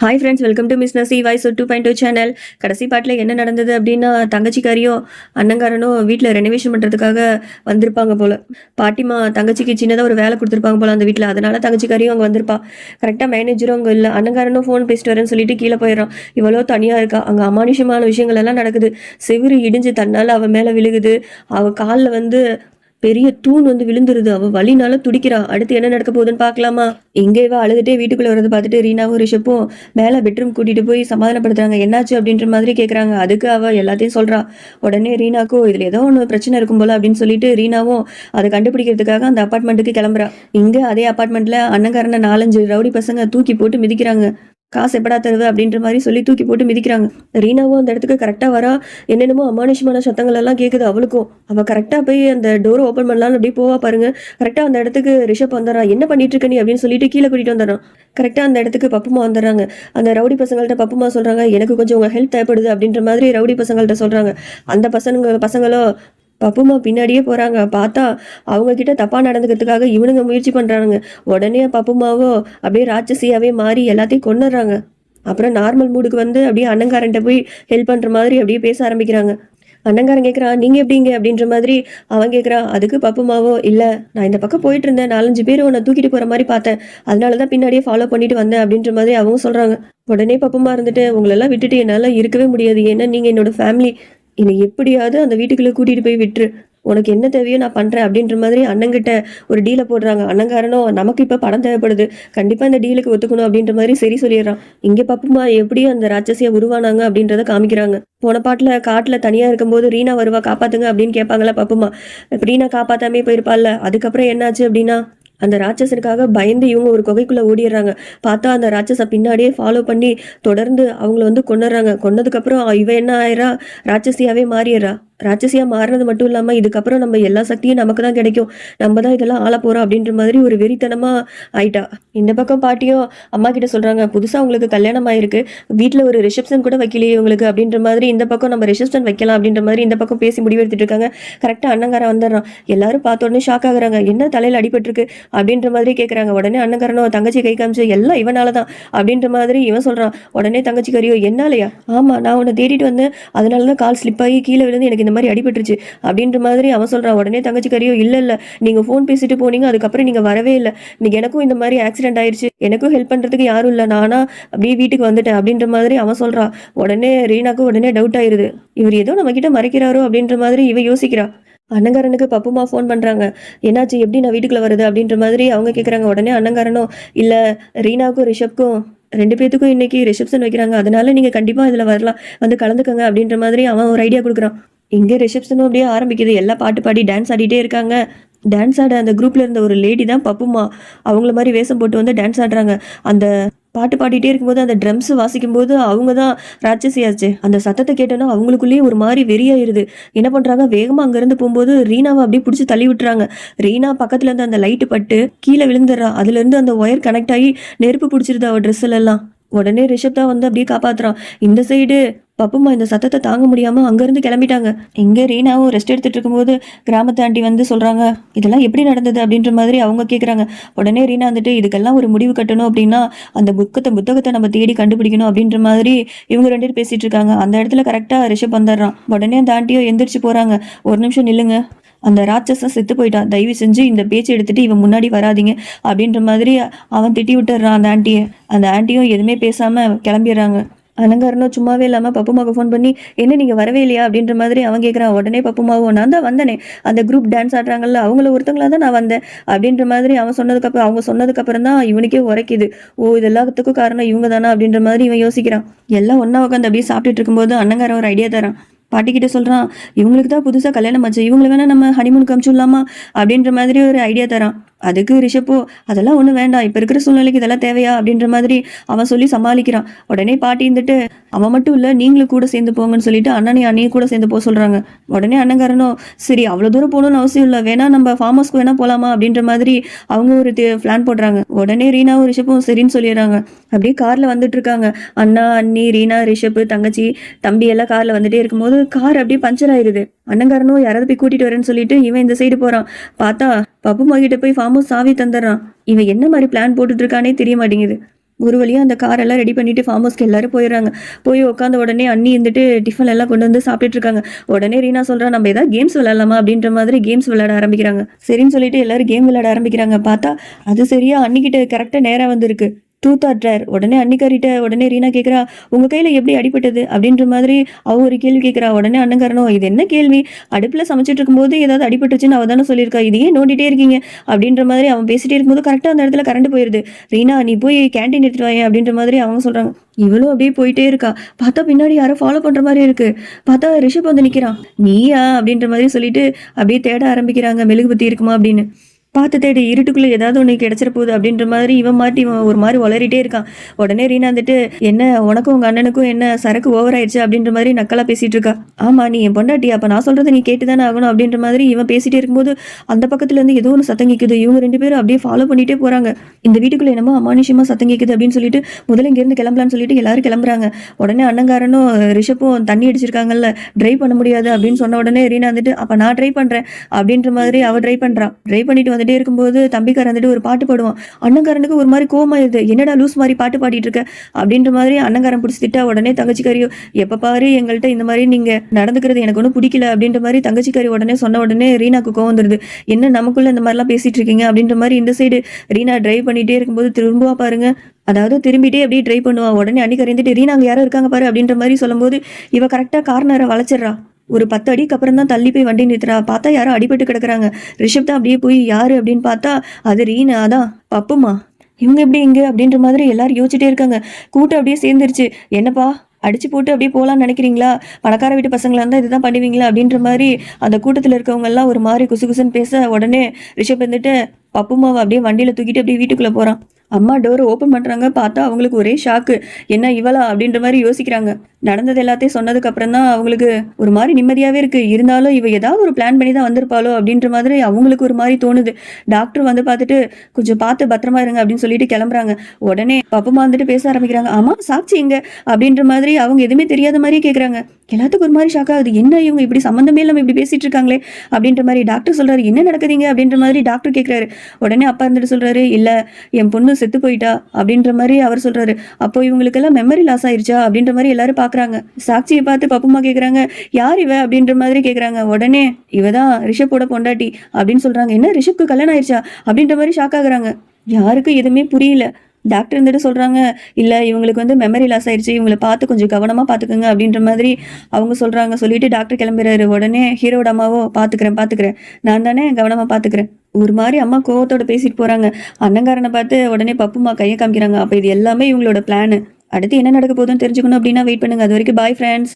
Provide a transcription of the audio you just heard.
Hi friends welcome to miss Nasi voice two point two channel கடைசி பாட்டில் என்ன நடந்தது அப்படின்னா தங்கச்சிக்காரியும் அண்ணங்காரனும் வீட்டில் ரெனோவேஷன் பண்ணுறதுக்காக வந்திருப்பாங்க போல். பாட்டிமா தங்கச்சிக்கு சின்னதாக ஒரு வேலை கொடுத்துருப்பாங்க போல் அந்த வீட்டில். அதனால தங்கச்சிக்காரியும் அங்கே வந்திருப்பா. கரெக்டாக மேனேஜரும் அங்கே இல்லை. அண்ணங்காரனும் ஃபோன் பேசிட்டு வரேன்னு சொல்லிட்டு கீழே போயிடறான். இவ்வளோ தனியாக இருக்கா? அங்கே அமானுஷமான விஷயங்கள் எல்லாம் நடக்குது. செவிறு இடிஞ்சு தன்னால் அவன் மேலே விழுகுது. அவள் காலில் வந்து பெரிய தூண் வந்து விழுந்துருது. அவ வழினால துடிக்கிறா. அடுத்து என்ன நடக்க போகுதுன்னு பார்க்கலாமா? இங்கே இவ அழுதுட்டே வீட்டுக்குள்ள வரது பார்த்துட்டு ரீனாவும் ரிஷப்பும் மேல பெட்ரூம் கூட்டிட்டு போய் சமாதானப்படுத்துறாங்க. என்னாச்சு அப்படின்ற மாதிரி கேக்குறாங்க. அதுக்கு அவ எல்லாத்தையும் சொல்றா. உடனே ரீனாக்கோ இதுல ஏதோ ஒன்று பிரச்சனை இருக்கும் போல அப்படின்னு சொல்லிட்டு ரீனாவும் அதை கண்டுபிடிக்கிறதுக்காக அந்த அப்பார்ட்மெண்ட்டுக்கு கிளம்புறா. இங்க அதே அப்பார்ட்மெண்ட்ல அண்ணங்காரன நாலஞ்சு ரவுடி பசங்க தூக்கி போட்டு மிதிக்கிறாங்க. காசு எப்படா தருது அப்படின்ற மாதிரி சொல்லி தூக்கி போட்டு மிதிக்கிறாங்க. ரீனாவும் அந்த இடத்துக்கு கரெக்டாக வரா. என்னென்னமோ அமானுஷமான சத்தங்கள் எல்லாம் கேட்குது அவளுக்கும் அவள் கரெக்டாக போய் அந்த டோரை ஓப்பன் பண்ணலான்னு அப்படியே போவா பாருங்க. கரெக்டாக அந்த இடத்துக்கு ரிஷப் வந்துடுறான் என்ன பண்ணிட்டு இருக்க நீ? அப்படின்னு சொல்லிட்டு கீழே கூட்டிட்டு வந்துடுறான். கரெக்டாக அந்த இடத்துக்கு பப்புமா வந்துடுறாங்க. அந்த ரவுடி பசங்கள்ட்ட பப்புமா சொல்கிறாங்க எனக்கு கொஞ்சம் உங்கள் ஹெல்ப் தேவைப்படுது அப்படின்ற மாதிரி ரவுடி பசங்கள்ட்ட சொல்கிறாங்க அந்த பசங்க பசங்களோ பப்புமா பின்னாடியே போகிறாங்க பார்த்தா அவங்கக்கிட்ட தப்பாக நடந்துக்கிறதுக்காக இவனுங்க முயற்சி பண்ணுறானுங்க உடனே பப்புமாவோ அப்படியே ராட்சசியாவே மாறி எல்லாத்தையும் கொண்டுடுறாங்க அப்புறம் நார்மல் மூடுக்கு வந்து அப்படியே அண்ணங்காரன்ட்ட போய் ஹெல்ப் பண்ணுற மாதிரி அப்படியே பேச ஆரம்பிக்கிறாங்க. அண்ணங்காரன் கேட்குறான் நீங்கள் எப்படிங்க அப்படின்ற மாதிரி அவன் கேட்குறான் அதுக்கு பப்புமாவோ இல்லை. நான் இந்த பக்கம் போயிட்டு இருந்தேன் நாலஞ்சு பேர் உன்னை தூக்கிட்டு போகிற மாதிரி பார்த்தேன். அதனால தான் பின்னாடியே ஃபாலோ பண்ணிட்டு வந்தேன். அப்படின்ற மாதிரி அவங்க சொல்கிறாங்க உடனே பப்புமா இருந்துட்டு உங்களெல்லாம் விட்டுட்டு என்னால் இருக்கவே முடியாது. ஏன்னா நீங்கள் என்னோட ஃபேமிலி என்னை எப்படியாவது அந்த வீட்டுக்குள்ளே கூட்டிகிட்டு போய் விட்டுரு. உனக்கு என்ன தேவையோ நான் பண்ணுறேன் அப்படின்ற மாதிரி அண்ணங்கிட்ட ஒரு டீலை போடுறாங்க. அண்ணங்காரனும் நமக்கு இப்போ பணம் தேவைப்படுது. கண்டிப்பாக இந்த டீலுக்கு ஒத்துக்கணும் அப்படின்ற மாதிரி சரி சொல்லிடுறான். இங்கே பப்புமா எப்படி அந்த ராட்சசியை உருவானாங்க அப்படின்றத காமிக்கிறாங்க. போன பாட்டில் காட்டில் தனியாக இருக்கும்போது ரீனா வருவா காப்பாத்துங்க அப்படின்னு கேட்பாங்களா பப்புமா. ரீனா காப்பாத்தாமே போயிருப்பாள்ல. அதுக்கப்புறம் என்னாச்சு அப்படின்னா அந்த ராட்சசனுக்காக பயந்து இவங்க ஒரு குகைக்குள்ள ஓடிடுறாங்க. பார்த்தா அந்த ராட்சச பின்னாடியே ஃபாலோ பண்ணி தொடர்ந்து அவங்கள வந்து கொண்டுறாங்க கொன்னதுக்கப்புறம் இவ என்ன ஆயிரா ராட்சசியாவே மாறிடுறா. ராட்சசியா மாறினது மட்டும் இல்லாம இதுக்கப்புறம் நம்ம எல்லா சக்தியும் நமக்கு தான் கிடைக்கும். நம்ம தான் இதெல்லாம் ஆள போறோம் அப்படின்ற மாதிரி ஒரு வெறித்தனமா ஆயிட்டா. இந்த பக்கம் பாட்டியும் அம்மா கிட்ட சொல்றாங்க புதுசா உங்களுக்கு கல்யாணம் ஆயிருக்கு. வீட்ல ஒரு ரிசப்ஷன் கூட வைக்கலையே உங்களுக்கு. அப்படின்ற மாதிரி இந்த பக்கம் நம்ம ரிசப்ஷன் வைக்கலாம் அப்படின்ற மாதிரி இந்த பக்கம் பேசி முடிவெடுத்துட்டு இருக்காங்க. கரெக்டா அண்ணங்காரன் வந்துடுறான். எல்லாரும் பார்த்த உடனே ஷாக் ஆகுறாங்க. என்ன தலையில அடிபட்டிருக்கு? அப்படின்ற மாதிரி கேட்குறாங்க உடனே அண்ணங்காரனும் தங்கச்சி கை காமிச்சு எல்லாம் இவனால தான். அப்படின்ற மாதிரி இவன் சொல்றான். உடனே தங்கச்சி கறியோ என்னாலயா? ஆமா நான் உன்னை தேடிட்டு வந்தேன். அதனால தான் கால் ஸ்லிப் ஆகி கீழே விழுந்து எனக்கு இந்த மாதிரி அடிபட்டுருச்சு அப்படின்ற மாதிரி அவன் சொல்கிறான் உடனே தங்கச்சி கறியோ இல்லை இல்லை நீங்கள் ஃபோன் பேசிட்டு போனீங்க அதுக்கப்புறம் நீங்கள் வரவே இல்லை. இன்னைக்கு எனக்கும் இந்த மாதிரி ஆக்சிடென்ட் ஆயிடுச்சு எனக்கும் ஹெல்ப் பண்ணுறதுக்கு யாரும் இல்லை. நானா அப்படியே வீட்டுக்கு வந்துட்டேன். அப்படின்ற மாதிரி அவன் சொல்கிறான் உடனே ரீனாக்கும் உடனே டவுட் ஆயிருது. இவர் ஏதோ நம்ம கிட்ட மறைக்கிறாரோ? அப்படின்ற மாதிரி இவ யோசிக்கிறா. அண்ணங்காரனுக்கு பப்புமா ஃபோன் பண்ணுறாங்க என்னாச்சு? எப்படி நான் வீட்டுக்குள்ள வருது? அப்படின்ற மாதிரி அவங்க கேட்குறாங்க உடனே அண்ணங்காரனும் இல்லை ரீனாவுக்கும் ரிஷப்க்கும் ரெண்டு பேத்துக்கும் இன்னைக்கு ரிசப்ஷன் வைக்கிறாங்க. அதனால நீங்கள் கண்டிப்பாக இதில் வரலாம். வந்து கலந்துக்கங்க. அப்படின்ற மாதிரி அவன் ஒரு ஐடியா கொடுக்குறான். இங்கே ரிசப்ஷனும் அப்படியே ஆரம்பிக்குது. எல்லா பாட்டு பாடி டான்ஸ் ஆடிட்டே இருக்காங்க. டான்ஸ் ஆட அந்த குரூப்ல இருந்த ஒரு லேடி தான் பப்புமா. அவங்கள மாதிரி வேஷம் போட்டு வந்து டான்ஸ் ஆடுறாங்க. அந்த பாட்டு பாடிட்டே இருக்கும்போது அந்த ட்ரம்ஸ் வாசிக்கும் போது அவங்க தான் ராட்சசியாச்சு அந்த சத்தத்தை கேட்டோன்னா அவங்களுக்குள்ளேயே ஒரு மாதிரி வெறியாயிருது. என்ன பண்றாங்க? வேகமா அங்கிருந்து போகும்போது ரீனாவை அப்படியே பிடிச்சி தள்ளி விட்டுறாங்க. ரீனா பக்கத்துல இருந்து அந்த லைட்டு பட்டு கீழே விழுந்துடுறா. அதுல இருந்து அந்த ஒயர் கனெக்ட் ஆகி நெருப்பு பிடிச்சிருது அவ ட்ரெஸ்ல எல்லாம். உடனே ரிஷப் தான் வந்து அப்படியே காப்பாத்துறான். இந்த சைடு பப்புமா இந்த சத்தத்தை தாங்க முடியாம அங்கிருந்து கிளம்பிட்டாங்க. இங்க ரீனாவும் ரெஸ்ட் எடுத்துட்டு இருக்கும்போது கிராமத்து ஆண்டி வந்து சொல்றாங்க இதெல்லாம் எப்படி நடந்தது? அப்படின்ற மாதிரி அவங்க கேக்குறாங்க. உடனே ரீனா வந்துட்டு இதுக்கெல்லாம் ஒரு முடிவு கட்டணும் அப்படின்னா அந்த புக்கத்தை புத்தகத்தை நம்ம தேடி கண்டுபிடிக்கணும் அப்படின்ற மாதிரி இவங்க ரெண்டு பேரும் பேசிட்டு இருக்காங்க. அந்த இடத்துல கரெக்டா ரிஷப் வந்துடுறான். உடனே அந்த ஆண்டியோ எந்திரிச்சு போறாங்க. ஒரு நிமிஷம் நில்லுங்க. அந்த ராட்சசன் செத்து போயிட்டான். தயவு செஞ்சு இந்த பேச்சு எடுத்துட்டு இவன் முன்னாடி வராதீங்க அப்படின்ற மாதிரி அவன் திட்டி விட்டுறான் அந்த ஆண்டியை. அந்த ஆண்டியும் எதுவுமே பேசாம கிளம்பிடுறாங்க. அலங்காரனும் சும்மாவே இல்லாமல் பப்புமாவுக்கு ஃபோன் பண்ணி என்ன நீங்கள் வரவே இல்லையா? அப்படின்ற மாதிரி அவன் கேட்குறான் உடனே பப்புமாவும் நான் தான் வந்தனே. அந்த குரூப் டான்ஸ் ஆடுறாங்கல்ல அவங்கள ஒருத்தங்களாக தான் நான் வந்தேன். அப்படின்ற மாதிரி அவன் சொன்னதுக்கப்புறம் அவங்க சொன்னதுக்கப்புறம் தான் இவனுக்கே உரைக்குது. ஓ இது எல்லாத்துக்கும் காரணம் இவங்க தானே? அப்படின்ற மாதிரி இவன் யோசிக்கிறான். எல்லாம் ஒன்றா உட்காந்து அப்படியே சாப்பிட்டுட்டு இருக்கும்போது அண்ணங்காரன் ஒரு ஐடியா தரான். பாட்டிக்கிட்ட சொல்கிறான் இவங்களுக்கு தான் புதுசாக கல்யாணம் ஆச்சு. இவங்களை வேணால் நம்ம ஹனிமூனுக்கு அமிச்சுடலாமா அப்படின்ற மாதிரி ஒரு ஐடியா தரான். அதுக்கு ரிஷப்போ அதெல்லாம் ஒன்றும் வேண்டாம். இப்போ இருக்கிற சூழ்நிலைக்கு இதெல்லாம் தேவையா? அப்படின்ற மாதிரி அவன் சொல்லி சமாளிக்கிறான். உடனே பாட்டி இருந்துட்டு அவன் மட்டும் இல்லை நீங்களும் கூட சேர்ந்து போங்கன்னு சொல்லிட்டு அண்ணனே அண்ணையும் கூட சேர்ந்து போக சொல்கிறாங்க உடனே அண்ணங்காரனும் சரி அவ்வளோ தூரம் போகணும்னு அவசியம் இல்லை. வேணா நம்ம ஃபார்ம் ஹவுஸ்க்கு வேணா போகலாமா அப்படின்ற மாதிரி அவங்க ஒரு பிளான் போடுறாங்க. உடனே ரீனாவும் ரிஷப்பும் சரின்னு சொல்லிடுறாங்க. அப்படியே காரில் வந்துட்டு இருக்காங்க. அண்ணா அண்ணி ரீனா ரிஷப்பு தங்கச்சி தம்பி எல்லாம் காரில் வந்துட்டே இருக்கும்போது கார் அப்படியே பஞ்சர் ஆயிடுது அண்ணங்காரனும் யாராவது போய் கூட்டிட்டு வரேன்னு சொல்லிட்டு இவன் இந்த சைடு போகிறான் பார்த்தா பப்பு கிட்ட போய் ஃபார்ம் ஹவுஸ் சாவி தந்துடுறான். இவன் என்ன மாதிரி பிளான் போட்டுட்டு இருக்கானே தெரிய மாட்டேங்குது. ஒரு வழியாக அந்த காரெல்லாம் ரெடி பண்ணிட்டு ஃபார்ம் ஹவுஸ்க்கு எல்லாரும் போயிடுறாங்க. போய் உட்காந்த உடனே அண்ணி இருந்துட்டு டிஃபன் எல்லாம் கொண்டு வந்து சாப்பிட்டுட்டு இருக்காங்க உடனே ரீனா சொல்றா நம்ம ஏதாவது கேம்ஸ் விளையாடலாமா? அப்படின்ற மாதிரி கேம்ஸ் விளையாட ஆரம்பிக்கிறாங்க. சரின்னு சொல்லிட்டு எல்லாரும் கேம் விளையாட ஆரம்பிக்கிறாங்க. பார்த்தா அது சரியா அன்னிக்கிட்ட கரெக்டாக நேராக வந்திருக்கு. டூத் ஆட்றார் உடனே அன்னிக்காரிட்ட உடனே ரீனா கேட்குறா உங்கள் கையில் எப்படி அடிபட்டது? அப்படின்ற மாதிரி அவ ஒரு கேள்வி கேட்குறா உடனே அண்ணங்காரனோ இது என்ன கேள்வி? அடுப்பில் சமைச்சிட்டு இருக்கும்போது ஏதாவது அடிபட்டுச்சுன்னு அவள் தானே சொல்லியிருக்கா. இதையே நோண்டிகிட்டே நோண்டிட்டே இருக்கீங்க? அப்படின்ற மாதிரி அவன் பேசிட்டே இருக்கும்போது கரெக்டாக அந்த இடத்துல கரண்ட் போயிடுது ரீனா நீ போய் கேண்டீன் எடுத்துட்டு வாங்க அப்படின்ற மாதிரி அவங்க சொல்கிறாங்க இவளும் அப்படியே போயிட்டே இருக்கா. பார்த்தா பின்னாடி யாரோ ஃபாலோ பண்ணுற மாதிரி இருக்குது பார்த்தா ரிஷப் வந்து நிற்கிறான் நீயா? அப்படின்ற மாதிரி சொல்லிட்டு அப்படியே தேட ஆரம்பிக்கிறாங்க. மெழுகுபத்தி இருக்குமா அப்படின்னு. பார்த்து தேடி இருட்டுக்குள்ளே ஏதாவது ஒன்று கிடைச்சிட போகுது அப்படின்ற மாதிரி இவன் மாட்டி இவன் ஒரு மாதிரி வளரிட்டே இருக்கான். உடனே ரீனா வந்துட்டு என்ன உனக்கும் உங்கள் அண்ணனுக்கும் என்ன சரக்கு ஓவர் ஆயிடுச்சு? அப்படின்ற மாதிரி நக்கலாக பேசிகிட்டு இருக்கா. ஆமாம் நீ என் பொண்டாட்டி அப்போ நான் சொல்கிறத நீ கேட்டு தானே ஆகணும் அப்படின்ற மாதிரி இவன் பேசிகிட்டே இருக்கும்போது அந்த பக்கத்துலேருந்து ஏதோ ஒன்று சத்தம் இவங்க ரெண்டு பேரும் அப்படியே ஃபாலோ பண்ணிகிட்டே போகிறாங்க இந்த வீட்டுக்குள்ளே என்னமோ அமானுஷமாக சத்தங்கிக்குது அப்படின்னு சொல்லிட்டு முதல்ல இங்கேருந்து கிளம்பலான்னு சொல்லிட்டு எல்லாரும் கிளம்புறாங்க. உடனே அண்ணங்காரனும் ரிஷப்பும் தண்ணி அடிச்சிருக்காங்கல்ல ட்ரைவ் பண்ண முடியாது அப்படின்னு சொன்ன உடனே ரீனா வந்துட்டு அப்போ நான் ட்ரை பண்ணுறேன் அப்படின்ற மாதிரி அவள் ட்ரை பண்ணுறான் ட்ரை பண்ணிட்டு வந்துட்டே இருக்கும்போது தம்பிக்கார் வந்துட்டு ஒரு பாட்டு பாடுவான். அண்ணங்காரனுக்கு ஒரு மாதிரி கோவமாயிருது. என்னடா லூஸ் மாதிரி பாட்டு பாடிட்டு இருக்க அப்படின்ற மாதிரி அண்ணங்காரன் பிடிச்சி திட்டா உடனே தங்கச்சிக்காரியோ எப்ப பாரு எங்கள்கிட்ட இந்த மாதிரி நீங்க நடந்துக்கிறது எனக்கு ஒன்றும் பிடிக்கல. அப்படின்ற மாதிரி தங்கச்சிக்காரி உடனே சொன்ன உடனே ரீனாக்கு கோவம் வந்துருது. என்ன நமக்குள்ள இந்த மாதிரிலாம் பேசிட்டு இருக்கீங்க? அப்படின்ற மாதிரி இந்த சைடு ரீனா டிரைவ் பண்ணிட்டே இருக்கும்போது திரும்புவா பாருங்க. அதாவது திரும்பிட்டே அப்படியே ட்ரை பண்ணுவா. உடனே அன்னைக்கு இருந்துட்டு ரீனா அங்கே யாரோ இருக்காங்க பாரு. அப்படின்ற மாதிரி சொல்லும்போது இவ கரெக்டாக கார்னரை வளைச்சிடுறா. ஒரு பத்து அடிக்கு அப்புறம் தான் தள்ளி போய் வண்டி நிறுத்துறா. பார்த்தா யாரும் அடிபட்டு கிடக்குறாங்க. ரிஷப் தான் அப்படியே போய் யாரு அப்படின்னு பார்த்தா அது ரீனா அதான் பப்புமா இவங்க எப்படி இங்கே? அப்படின்ற மாதிரி எல்லாரும் யோசிச்சுட்டே இருக்காங்க. கூட்டம் அப்படியே சேர்ந்துருச்சு. என்னப்பா அடிச்சு போட்டு அப்படியே போகலான்னு நினைக்கிறீங்களா? பணக்கார வீட்டு பசங்களாக இருந்தால் இதுதான் பண்ணுவீங்களா? அப்படின்ற மாதிரி அந்த கூட்டத்தில் இருக்கவங்க எல்லாம் ஒரு மாதிரி குசு குசுன்னு பேச உடனே ரிஷப் வந்துட்டு பப்புமாவை அப்படியே வண்டியில் தூக்கிட்டு அப்படியே வீட்டுக்குள்ளே போகிறான் அம்மா டோர் ஓப்பன் பண்ணுறாங்க பார்த்தா அவங்களுக்கு ஒரே ஷாக்கு என்ன இவளா அப்படின்ற மாதிரி யோசிக்கிறாங்க. நடந்தது எல்லாத்தையும் சொன்னதுக்கு அப்புறம் தான் அவங்களுக்கு ஒரு மாதிரி நிம்மதியாகவே இருக்கு. இருந்தாலும் இவ ஏதாவது ஒரு பிளான் பண்ணி தான் வந்திருப்பாளோ அப்படின்ற மாதிரி அவங்களுக்கு ஒரு மாதிரி தோணுது. டாக்டர் வந்து பார்த்துட்டு கொஞ்சம் பார்த்து பத்திரமா இருங்க அப்படின்னு சொல்லிட்டு கிளம்புறாங்க. உடனே பப்பமா வந்துட்டு பேச ஆரம்பிக்கிறாங்க. ஆமா சாட்சி எங்க? அப்படின்ற மாதிரி அவங்க எதுவுமே தெரியாத மாதிரி கேட்குறாங்க எல்லாத்துக்கும் ஒரு மாதிரி ஷாக் ஆகுது. என்ன இவங்க இப்படி சம்மந்தமே இல்லாமல் இப்படி பேசிட்டு இருக்காங்களே? அப்படின்ற மாதிரி டாக்டர் சொல்றாரு. என்ன நடக்குதுங்க அப்படின்ற மாதிரி டாக்டர் கேட்குறாரு உடனே அப்பா இருந்துட்டு சொல்றாரு இல்லை என் பொண்ணு செத்து போயிட்டா அப்படின்ற மாதிரி அவர் சொல்றாரு. அப்போ இவங்களுக்கெல்லாம் மெமரி லாஸ் ஆயிருச்சா அப்படின்ற மாதிரி எல்லாரும் பாக்குறாங்க. சாட்சியை பார்த்து பப்புமா கேக்குறாங்க யார் இவ? அப்படின்ற மாதிரி கேக்குறாங்க. உடனே இவ தான் ரிஷப்போட பொண்டாட்டி அப்படின்னு சொல்றாங்க. என்ன ரிஷப்க்கு கல்யாணம் ஆயிருச்சா? அப்படின்ற மாதிரி ஷாக் ஆகுறாங்க. யாருக்கும் எதுவுமே புரியல. டாக்டர் இருந்துட்டு சொல்கிறாங்க இல்லை இவங்களுக்கு வந்து மெமரி லாஸ் ஆயிடுச்சு இவங்களை பார்த்து கொஞ்சம் கவனமாக பார்த்துக்கோங்க அப்படின்ற மாதிரி அவங்க சொல்கிறாங்க சொல்லிட்டு டாக்டர் கிளம்புறாரு. உடனே ஹீரோட அம்மாவோ பார்த்துக்கிறேன் பார்த்துக்கிறேன். நான் தானே கவனமாக பார்த்துக்கிறேன். ஒரு மாதிரி அம்மா கோவத்தோட பேசிட்டு போகிறாங்க அண்ணங்காரனை பார்த்து உடனே பப்புமா கையை காமிக்கிறாங்க. அப்போ இது எல்லாமே இவங்களோட பிளான் அடுத்து என்ன நடக்க போகுதுன்னு தெரிஞ்சுக்கணும் அப்படின்னா வெயிட் பண்ணுங்க. அது வரைக்கும் பாய் ஃப்ரெண்ட்ஸ்